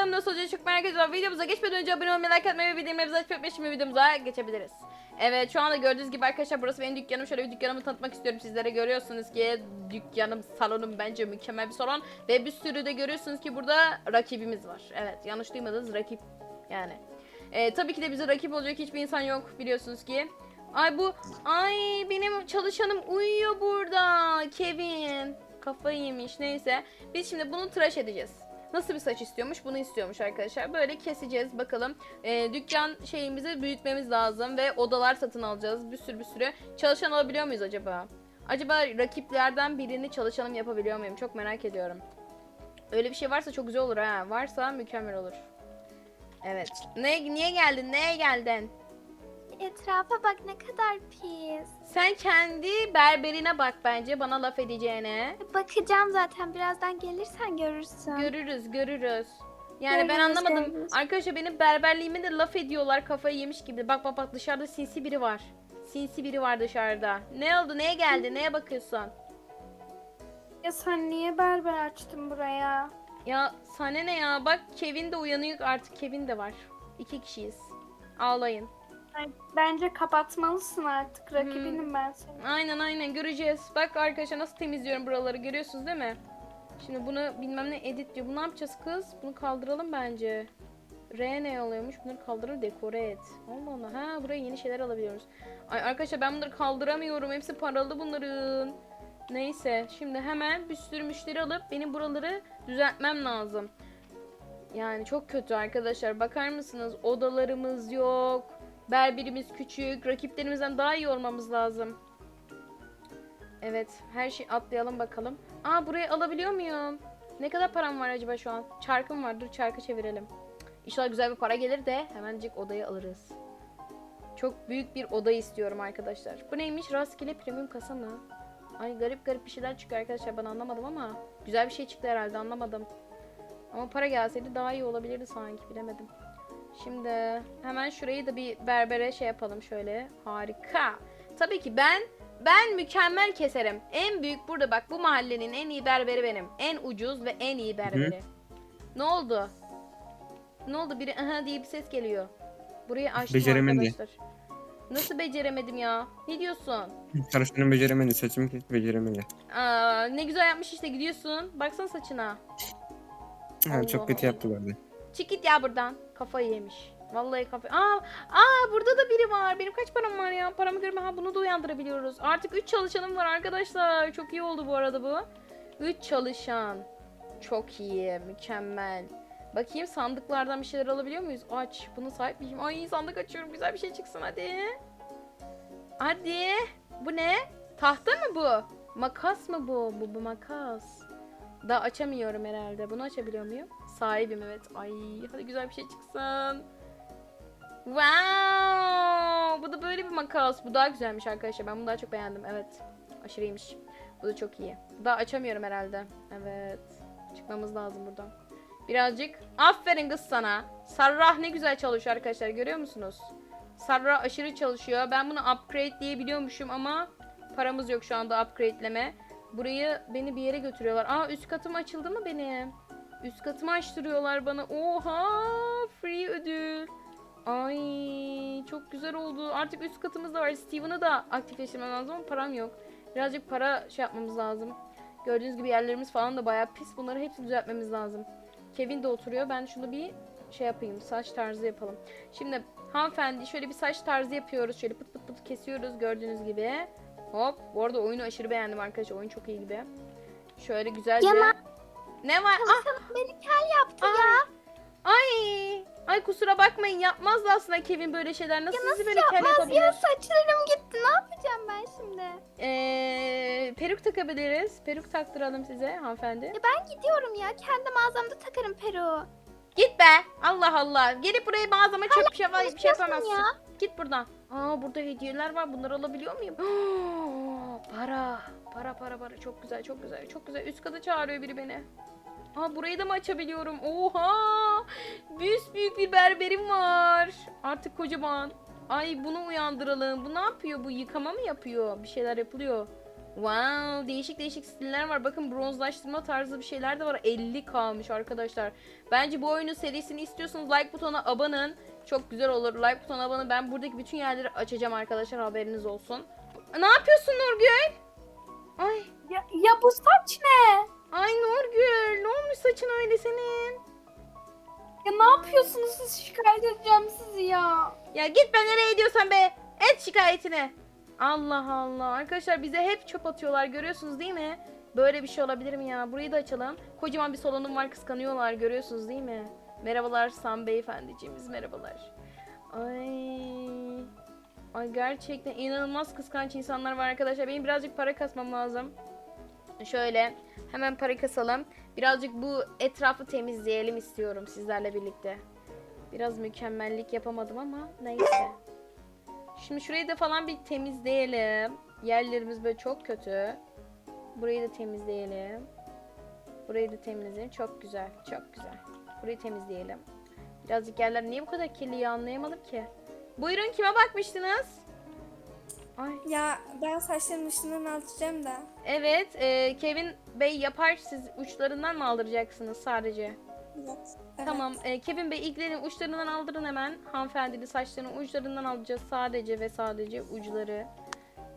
Bakalım nasıl olacak çok merak ediyorum. Videomuza geçmeden önce abone olmayı, like atmayı ve bildirimlerimizi açıp etmeyi şimdi videomuza geçebiliriz. Evet şu anda gördüğünüz gibi arkadaşlar burası benim dükkanım. Şöyle bir dükkanımı tanıtmak istiyorum sizlere. Görüyorsunuz ki dükkanım, salonum bence mükemmel bir salon. Ve bir sürü de görüyorsunuz ki burada rakibimiz var. Evet yanlış duymadınız rakip yani. Ee, tabii ki de bize rakip olacak hiçbir insan yok biliyorsunuz ki. Ay bu, ay benim çalışanım uyuyor burada. Kevin. Kafayı yemiş neyse. Biz şimdi bunu tıraş edeceğiz. Nasıl bir saç istiyormuş? Bunu istiyormuş arkadaşlar. Böyle keseceğiz bakalım. Ee, dükkan şeyimizi büyütmemiz lazım ve odalar satın alacağız. Bir sürü bir sürü. Çalışan alabiliyor muyuz acaba? Acaba rakiplerden birini çalışanım yapabiliyor muyum? Çok merak ediyorum. Öyle bir şey varsa çok güzel olur ha. Varsa mükemmel olur. Evet. Ne, niye geldin? Neye geldin? Etrafa bak ne kadar pis. Sen kendi berberine bak bence bana laf edeceğine. Bakacağım zaten birazdan gelirsen görürsün. Görürüz, görürüz. Yani ben Görürüz, anlamadım. görürüz. Arkadaşlar benim berberliğime de laf ediyorlar kafayı yemiş gibi. Bak bak bak dışarıda sinsi biri var. Sinsi biri var dışarıda. Ne oldu? Neye geldi? Neye bakıyorsun? ya sen niye berber açtın buraya? Ya sana ne ya? Bak Kevin de uyanıyor artık. Kevin de var. İki kişiyiz. Ağlayın. Bence kapatmalısın artık. Rakibinim ben senin. Aynen aynen göreceğiz. Bak arkadaşlar nasıl temizliyorum buraları görüyorsunuz değil mi? Şimdi bunu bilmem ne edit diyor. Bunu ne yapacağız kız? Bunu kaldıralım bence. R ne oluyormuş? Bunları kaldırır dekore et. Allah Allah. Ha buraya yeni şeyler alabiliyoruz. Ay arkadaşlar ben bunları kaldıramıyorum. Hepsi paralı bunların. Neyse şimdi hemen bir sürü müşteri alıp benim buraları düzeltmem lazım. Yani çok kötü arkadaşlar. Bakar mısınız? Odalarımız yok. Berberimiz küçük. Rakiplerimizden daha iyi olmamız lazım. Evet. Her şey atlayalım bakalım. Aa burayı alabiliyor muyum? Ne kadar param var acaba şu an? Çarkım var. Dur çarkı çevirelim. İnşallah güzel bir para gelir de hemencik odayı alırız. Çok büyük bir oda istiyorum arkadaşlar. Bu neymiş? Rastgele premium kasa mı? Ay garip garip bir şeyler çıkıyor arkadaşlar. Ben anlamadım ama güzel bir şey çıktı herhalde anlamadım. Ama para gelseydi daha iyi olabilirdi sanki bilemedim. Şimdi hemen şurayı da bir berbere şey yapalım şöyle. Harika. Tabii ki ben ben mükemmel keserim. En büyük burada bak bu mahallenin en iyi berberi benim. En ucuz ve en iyi berberi. Ne oldu? Ne oldu? Biri aha diye bir ses geliyor. Burayı açtım Beceremedi. arkadaşlar. Nasıl beceremedim ya? Ne diyorsun? Çalışanın beceremedi. Saçımı kes beceremedi. Aa, ne güzel yapmış işte gidiyorsun. Baksana saçına. Ha, Allah çok kötü Allah. yaptılar da. Çık git ya buradan. Kafayı yemiş. Vallahi kafa. Aa, aa burada da biri var. Benim kaç param var ya? Paramı görme. Ha bunu da uyandırabiliyoruz. Artık 3 çalışanım var arkadaşlar. Çok iyi oldu bu arada bu. 3 çalışan. Çok iyi. Mükemmel. Bakayım sandıklardan bir şeyler alabiliyor muyuz? Aç. Buna sahip miyim? Ay sandık açıyorum. Güzel bir şey çıksın hadi. Hadi. Bu ne? Tahta mı bu? Makas mı bu? Bu, bu makas. Daha açamıyorum herhalde. Bunu açabiliyor muyum? Sahibim evet. Ay hadi güzel bir şey çıksın. Wow! Bu da böyle bir makas. Bu daha güzelmiş arkadaşlar. Ben bunu daha çok beğendim. Evet. Aşırı iyiymiş. Bu da çok iyi. Daha açamıyorum herhalde. Evet. Çıkmamız lazım buradan. Birazcık. Aferin kız sana. Sarrah ne güzel çalışıyor arkadaşlar. Görüyor musunuz? Sarrah aşırı çalışıyor. Ben bunu upgrade diyebiliyormuşum ama paramız yok şu anda upgradeleme. Burayı beni bir yere götürüyorlar. Aa üst katım açıldı mı benim? Üst katımı açtırıyorlar bana. Oha! Free ödül. Ay çok güzel oldu. Artık üst katımız da var. Steven'ı da aktifleştirmem lazım ama param yok. Birazcık para şey yapmamız lazım. Gördüğünüz gibi yerlerimiz falan da bayağı pis. Bunları hepsini düzeltmemiz lazım. Kevin de oturuyor. Ben şunu bir şey yapayım. Saç tarzı yapalım. Şimdi hanımefendi şöyle bir saç tarzı yapıyoruz. Şöyle pıt pıt pıt kesiyoruz gördüğünüz gibi. Hop. Bu arada oyunu aşırı beğendim arkadaşlar. Oyun çok iyi gibi. Şöyle güzelce. Yaman. Ne var? Ah, Çalışanım beni kel yaptı ay. ya. Ay. Ay kusura bakmayın yapmazdı aslında Kevin böyle şeyler. Nasıl, Ya sizi nasıl böyle kel yapmaz yapabilir? ya saçlarım gitti. Ne yapacağım ben şimdi? Ee, peruk takabiliriz. Peruk taktıralım size hanımefendi. Ya ben gidiyorum ya. Kendi mağazamda takarım peruğu. Git be. Allah Allah. Gelip buraya mağazama çöp şey, bir şey yapamazsın. ya. Git buradan. Aa burada hediyeler var. Bunları alabiliyor muyum? para. Para para para. Çok güzel çok güzel. Çok güzel. Üst kata çağırıyor biri beni. Aa burayı da mı açabiliyorum? Oha! Büyük büyük bir berberim var. Artık kocaman. Ay bunu uyandıralım. Bu ne yapıyor? Bu yıkama mı yapıyor? Bir şeyler yapılıyor. Wow, değişik değişik stiller var. Bakın bronzlaştırma tarzı bir şeyler de var. 50 kalmış arkadaşlar. Bence bu oyunun serisini istiyorsanız like butonuna abanın. Çok güzel olur. Like butonuna abanın. Ben buradaki bütün yerleri açacağım arkadaşlar. Haberiniz olsun. Ne yapıyorsun Nurgül? Ay, Ya, ya bu saç ne? ay Nurgül. Ne olmuş saçın öyle senin? Ya ne yapıyorsunuz siz şikayet edeceğim sizi ya. Ya git ben nereye ediyorsan be. Et şikayetini. Allah Allah. Arkadaşlar bize hep çöp atıyorlar görüyorsunuz değil mi? Böyle bir şey olabilir mi ya? Burayı da açalım. Kocaman bir salonum var kıskanıyorlar görüyorsunuz değil mi? Merhabalar Sam beyefendiciğimiz merhabalar. Ay. Ay gerçekten inanılmaz kıskanç insanlar var arkadaşlar. Benim birazcık para kasmam lazım. Şöyle hemen para kasalım. Birazcık bu etrafı temizleyelim istiyorum sizlerle birlikte. Biraz mükemmellik yapamadım ama neyse. Şimdi şurayı da falan bir temizleyelim. Yerlerimiz böyle çok kötü. Burayı da temizleyelim. Burayı da temizleyelim. Çok güzel, çok güzel. Burayı temizleyelim. Birazcık yerler niye bu kadar kirli ya anlayamadım ki. Buyurun kime bakmıştınız? Ay. Ya ben saçlarımın uçlarından alacağım da. Evet, e, Kevin Bey yapar. Siz uçlarından mı aldıracaksınız sadece? Evet. evet. Tamam. e, Kevin Bey ilklerin uçlarından aldırın hemen. Hanımefendinin saçlarının uçlarından alacağız sadece ve sadece uçları.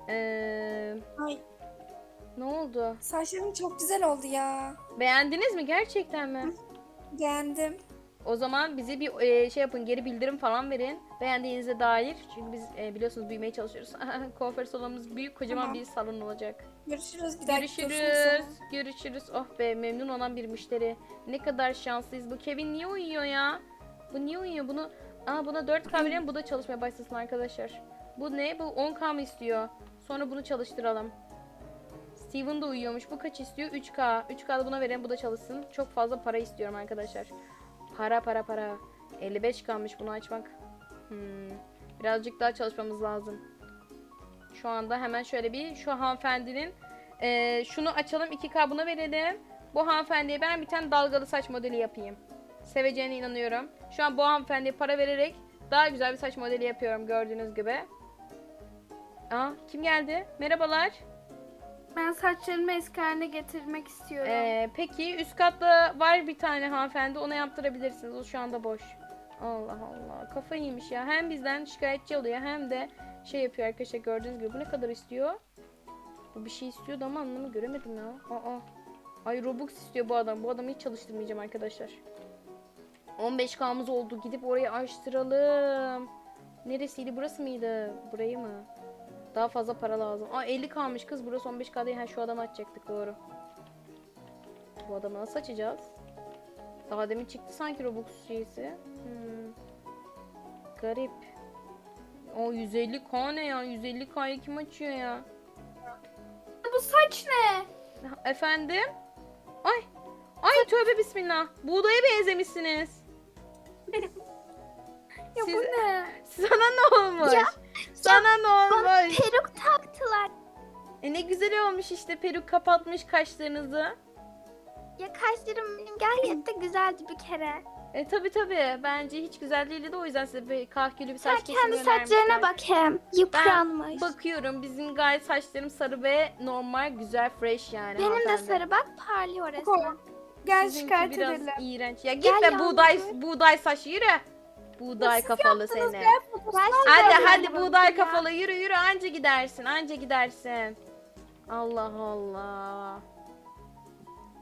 Ee, Ay ne oldu? saçlarım çok güzel oldu ya. Beğendiniz mi gerçekten mi? Beğendim. O zaman bize bir e, şey yapın, geri bildirim falan verin. Beğendiğinize dair. Çünkü biz e, biliyorsunuz büyümeye çalışıyoruz. Kuaför salonumuz büyük, kocaman Tamam. bir salon olacak. Görüşürüz bir Görüşürüz. görüşmek üzere. Görüşürüz. Oh be memnun olan bir müşteri. Ne kadar şanslıyız. Bu Kevin niye uyuyor ya? Bu niye uyuyor? Bunu Aa buna 4K verelim bu da çalışmaya başlasın arkadaşlar. Bu ne? Bu 10K mı istiyor? Sonra bunu çalıştıralım. Steven de uyuyormuş. Bu kaç istiyor? 3K. 3K da buna verelim bu da çalışsın. Çok fazla para istiyorum arkadaşlar. Para para para. 55 kalmış bunu açmak. Hmm. Birazcık daha çalışmamız lazım. Şu anda hemen şöyle bir şu hanımefendinin ee, şunu açalım 2K buna verelim. Bu hanımefendiye ben bir tane dalgalı saç modeli yapayım. Seveceğine inanıyorum. Şu an bu hanımefendiye para vererek daha güzel bir saç modeli yapıyorum gördüğünüz gibi. Aa kim geldi? Merhabalar. Ben saçlarımı eski haline getirmek istiyorum. Ee, peki üst katta var bir tane hanımefendi ona yaptırabilirsiniz. O şu anda boş. Allah Allah kafa iyiymiş ya. Hem bizden şikayetçi oluyor hem de şey yapıyor arkadaşlar gördüğünüz gibi. Bu ne kadar istiyor? Bu bir şey istiyordu ama anlamı göremedim ya. Aa. Ay Robux istiyor bu adam. Bu adamı hiç çalıştırmayacağım arkadaşlar. 15K'mız oldu. Gidip orayı açtıralım. Neresiydi? Burası mıydı? Burayı mı? Daha fazla para lazım. Aa 50 kalmış kız. Burası 15K değil. Ha şu adamı açacaktık doğru. Bu adamı nasıl açacağız? Daha demin çıktı sanki Robux şeysi. Hmm. Garip. O 150k ne ya? 150k'yı kim açıyor ya? Bu saç ne? Efendim? Ay. Ay tövbe bismillah. Buğdaya benzemişsiniz. Ya Siz- bu ne? Sana ne olmuş? Ya, Sana ne Bana peruk taktılar. E ne güzel olmuş işte peruk kapatmış kaşlarınızı. Ya kaşlarım benim gayet de güzeldi bir kere. E tabi tabi bence hiç güzel değildi de o yüzden size bir kahkülü bir saç kesimi kendi saçlarına bak hem. Yıpranmış. Bakıyorum bizim gayet saçlarım sarı ve normal güzel fresh yani. benim de sarı bak parlıyor resmen. Gel Sizinki biraz edelim. iğrenç. Ya git Gel be ya, buğday buğday saç yürü. Buğday siz kafalı yaptınız seni. be, Hadi hadi bak buğday ya. kafalı yürü yürü anca gidersin anca gidersin. Allah Allah.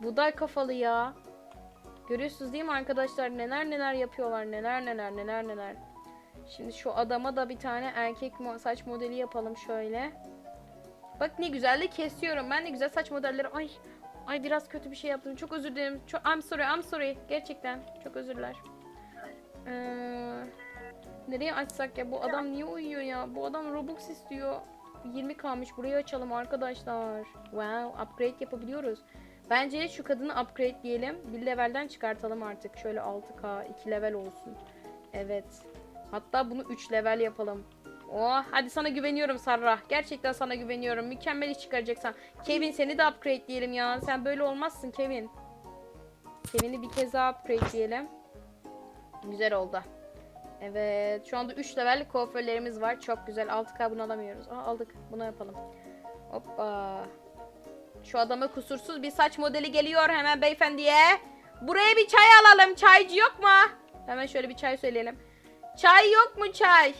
Buğday kafalı ya. Görüyorsunuz değil mi arkadaşlar neler neler yapıyorlar neler neler neler neler. Şimdi şu adama da bir tane erkek mo- saç modeli yapalım şöyle. Bak ne güzel de kesiyorum. Ben de güzel saç modelleri. Ay ay biraz kötü bir şey yaptım. Çok özür dilerim. Çok I'm sorry. I'm sorry. Gerçekten çok özürler. Ee, nereye açsak ya? Bu adam niye uyuyor ya? Bu adam Robux istiyor. 20 kalmış. Burayı açalım arkadaşlar. Wow, upgrade yapabiliyoruz. Bence şu kadını upgrade diyelim. Bir levelden çıkartalım artık. Şöyle 6K 2 level olsun. Evet. Hatta bunu 3 level yapalım. Oh, hadi sana güveniyorum Sarra. Gerçekten sana güveniyorum. Mükemmel iş çıkaracaksan. Kevin seni de upgrade diyelim ya. Sen böyle olmazsın Kevin. Kevin'i bir kez daha upgrade diyelim. Güzel oldu. Evet. Şu anda 3 level kuaförlerimiz var. Çok güzel. 6K bunu alamıyoruz. Aa, aldık. Bunu yapalım. Hoppa. Şu adama kusursuz bir saç modeli geliyor hemen beyefendiye. Buraya bir çay alalım. Çaycı yok mu? Hemen şöyle bir çay söyleyelim. Çay yok mu çay?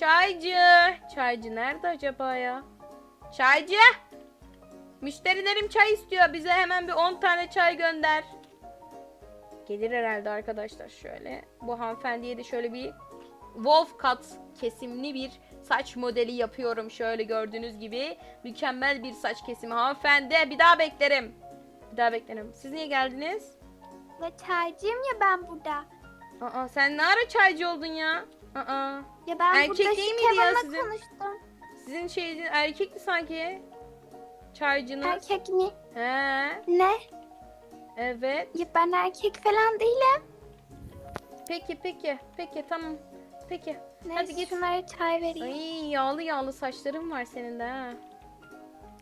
Çaycı. Çaycı nerede acaba ya? Çaycı. Müşterilerim çay istiyor. Bize hemen bir 10 tane çay gönder. Gelir herhalde arkadaşlar şöyle. Bu hanımefendiye de şöyle bir wolf cut kesimli bir saç modeli yapıyorum. Şöyle gördüğünüz gibi. Mükemmel bir saç kesimi hanımefendi. Bir daha beklerim. Bir daha beklerim. Siz niye geldiniz? Ya çaycıyım ya ben burada. Aa sen ne ara çaycı oldun ya? Aa Ya ben Erkek burada değil miydi ya sizin? konuştum. sizin şeyin erkekti sanki. Çaycınız. Erkek mi? He. Ne? Evet. Ya ben erkek falan değilim. Peki peki. Peki tamam. Peki. Neyse git. şunlara çay vereyim. Ay yağlı yağlı saçların var senin de ha.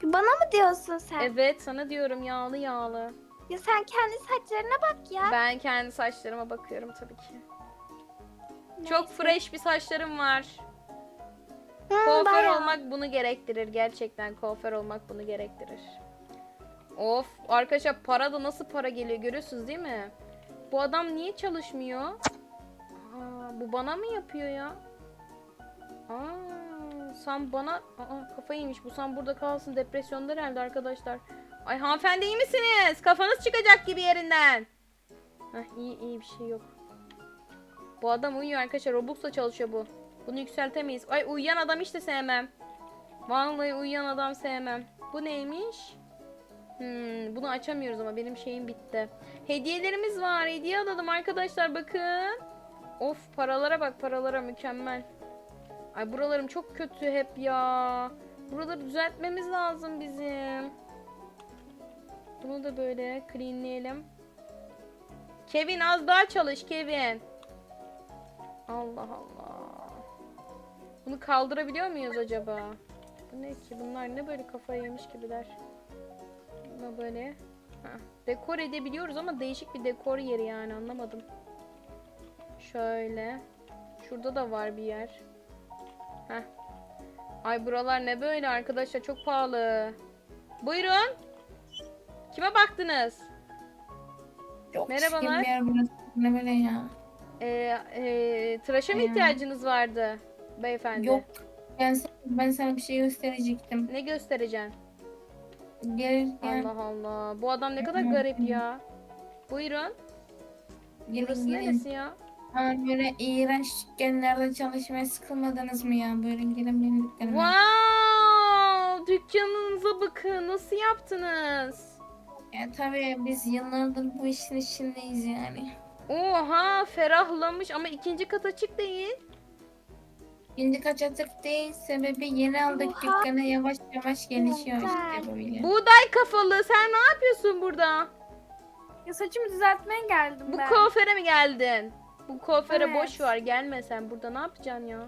Bana mı diyorsun sen? Evet sana diyorum yağlı yağlı. Ya sen kendi saçlarına bak ya. Ben kendi saçlarıma bakıyorum tabii ki. Çok Neyse. fresh bir saçlarım var. Hı, Kuaför bayağı. olmak bunu gerektirir. Gerçekten kuaför olmak bunu gerektirir. Of arkadaşlar para da nasıl para geliyor görüyorsunuz değil mi? Bu adam niye çalışmıyor? Aa, bu bana mı yapıyor ya? Aa, sen bana... Aa, kafayı yemiş bu sen burada kalsın depresyonda herhalde arkadaşlar. Ay hanımefendi iyi misiniz? Kafanız çıkacak gibi yerinden. Heh, iyi iyi bir şey yok. Bu adam uyuyor arkadaşlar. Robux'la çalışıyor bu. Bunu yükseltemeyiz. Ay uyuyan adam işte sevmem. Vallahi uyuyan adam sevmem. Bu neymiş? Hmm, bunu açamıyoruz ama benim şeyim bitti. Hediyelerimiz var. Hediye alalım arkadaşlar bakın. Of paralara bak paralara mükemmel. Ay buralarım çok kötü hep ya. Buraları düzeltmemiz lazım bizim. Bunu da böyle cleanleyelim. Kevin az daha çalış Kevin. Allah Allah. Bunu kaldırabiliyor muyuz acaba? Bu ne ki? Bunlar ne böyle kafayı yemiş gibiler. Buna böyle. Heh. Dekor edebiliyoruz ama değişik bir dekor yeri yani anlamadım. Şöyle. Şurada da var bir yer. Heh. Ay buralar ne böyle arkadaşlar çok pahalı. Buyurun. Kime baktınız? Çok Merhabalar. Ne böyle ya? Ee, e, tıraşa mı Ya. ihtiyacınız vardı beyefendi? Yok. Ben, ben sana bir şey gösterecektim. Ne Gelirken, Allah Allah. Bu adam ne kadar garip ya. Buyurun. Burası gelin gelin. neresi ya? Aa, böyle iğrenç dükkanlarda çalışmaya sıkılmadınız mı ya? Buyurun gelin benim dükkanıma. Wow! Dükkanınıza bakın. Nasıl yaptınız? Ya tabii biz yıllardır bu işin içindeyiz yani. Oha ferahlamış ama ikinci kat açık değil. İkinci kaç atık değil. Sebebi yeni aldık Oha. dükkanı yavaş yavaş gelişiyor işte böyle. Buğday kafalı sen ne yapıyorsun burada? Ya saçımı düzeltmeye geldim Bu ben. kuaföre mi geldin? Bu kuaföre Evet. boş ver gelme sen burada ne yapacaksın ya?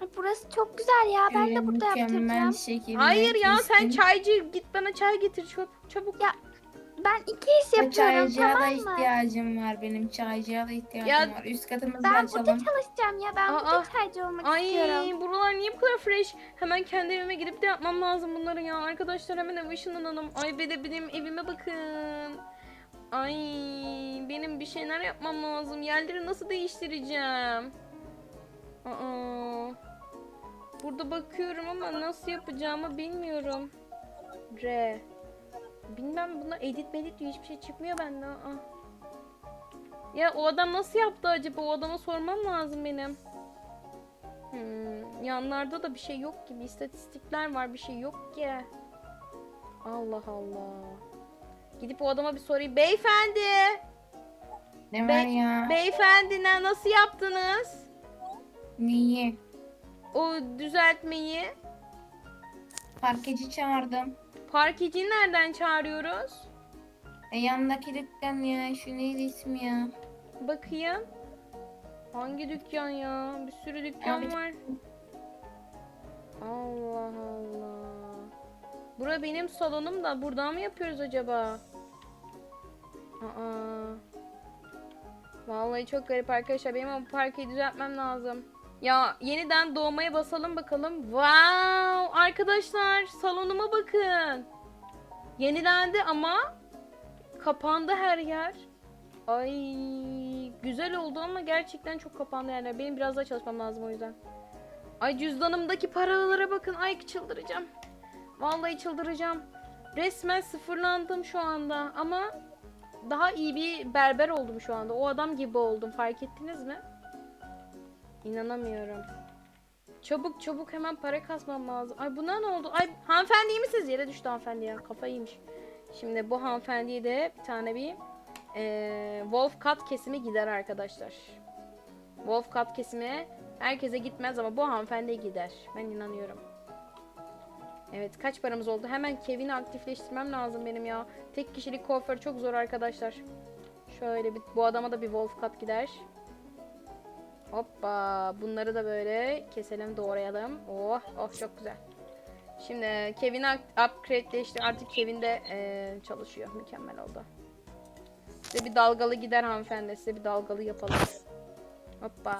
Ay, Burası çok güzel ya. Ben de burada mükemmel yaptıracağım. şekilde Hayır ya sen kestim. çaycı git bana çay getir çabuk çabuk. Ya, Ben iki iş yapıyorum Çaycıya da tamam mı? ihtiyacım var benim. Çaycıya da ihtiyacım Ya, var. Üst katımızda Ben burada açalım. çalışacağım ya. Ben Aa, burada çaycı olmak Ay istiyorum. buralar niye bu kadar fresh? Hemen kendi evime gidip de yapmam lazım bunları ya. Arkadaşlar hemen eve ışınlanalım. Ay be de benim evime bakın. Ay benim bir şeyler yapmam lazım. Yerleri nasıl değiştireceğim? Aa. Burada bakıyorum ama nasıl yapacağımı bilmiyorum. R. Bilmem buna edit medit diyor hiçbir şey çıkmıyor bende. Aa. Ya o adam nasıl yaptı acaba? O adama sormam lazım benim. Hmm, yanlarda da bir şey yok gibi. İstatistikler var bir şey yok ki. Allah Allah. Gidip o adama bir sorayım. Beyefendi! Ne Be- var ya? Beyefendi ne- nasıl yaptınız? Neyi? O düzeltmeyi. Parkeci çağırdım. Parkeciyi nereden çağırıyoruz? E, yanındaki dükkan ya. Şu neydi ismi ya? Bakayım. Hangi dükkan ya? Bir sürü dükkan Abi- var. Allah Allah. Bura benim salonum da buradan mı yapıyoruz acaba? Aa. Vallahi çok garip arkadaşlar. Benim ama bu parkeyi düzeltmem lazım. Ya yeniden doğmaya basalım bakalım. Wow! Arkadaşlar salonuma bakın. Yenilendi ama kapandı her yer. Ay güzel oldu ama gerçekten çok kapandı yerler. Benim biraz daha çalışmam lazım o yüzden. Ay cüzdanımdaki paralara bakın. Ay çıldıracağım. Vallahi çıldıracağım. Resmen sıfırlandım şu anda ama daha iyi bir berber oldum şu anda. O adam gibi oldum. Fark ettiniz mi? İnanamıyorum. Çabuk çabuk hemen para kasmam lazım. Ay buna ne oldu? Ay hanımefendi iyi misiniz? Yere düştü hanımefendi ya. Kafayı yemiş. Şimdi bu hanımefendiye de bir tane bir eee Wolf Cut kesimi gider arkadaşlar. Wolf Cut kesimi herkese gitmez ama bu hanımefendiye gider. Ben inanıyorum. Evet kaç paramız oldu? Hemen Kevin'i aktifleştirmem lazım benim ya. Tek kişilik kuaför çok zor arkadaşlar. Şöyle bir, bu adama da bir Wolf Cut gider. Hoppa bunları da böyle keselim doğrayalım. Oh oh çok güzel. Şimdi Kevin'i up- upgrade'leşti. Artık Kevin de eee, çalışıyor. Mükemmel oldu. Size bir dalgalı gider hanımefendi. Size bir dalgalı yapalım. Hoppa.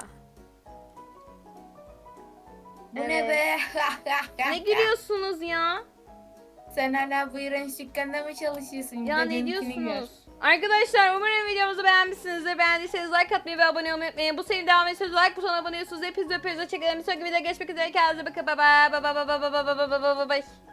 Bu ne be? Ne gülüyorsunuz ya? Sen hala bu iğrenç dükkanda mı çalışıyorsun? Ya ne gör. diyorsunuz? Arkadaşlar umarım videomuzu beğenmişsinizdir. Beğendiyseniz like atmayı ve abone olmayı unutmayın. Bu serinin devam ediyorsanız like butonuna abone oluyorsunuz. Hepinizi öpüyoruz. Hoşçakalın. Bir sonraki videoda görüşmek üzere. Kendinize bakın. Bye bye. Bye bye bye bye bye bye bye bye.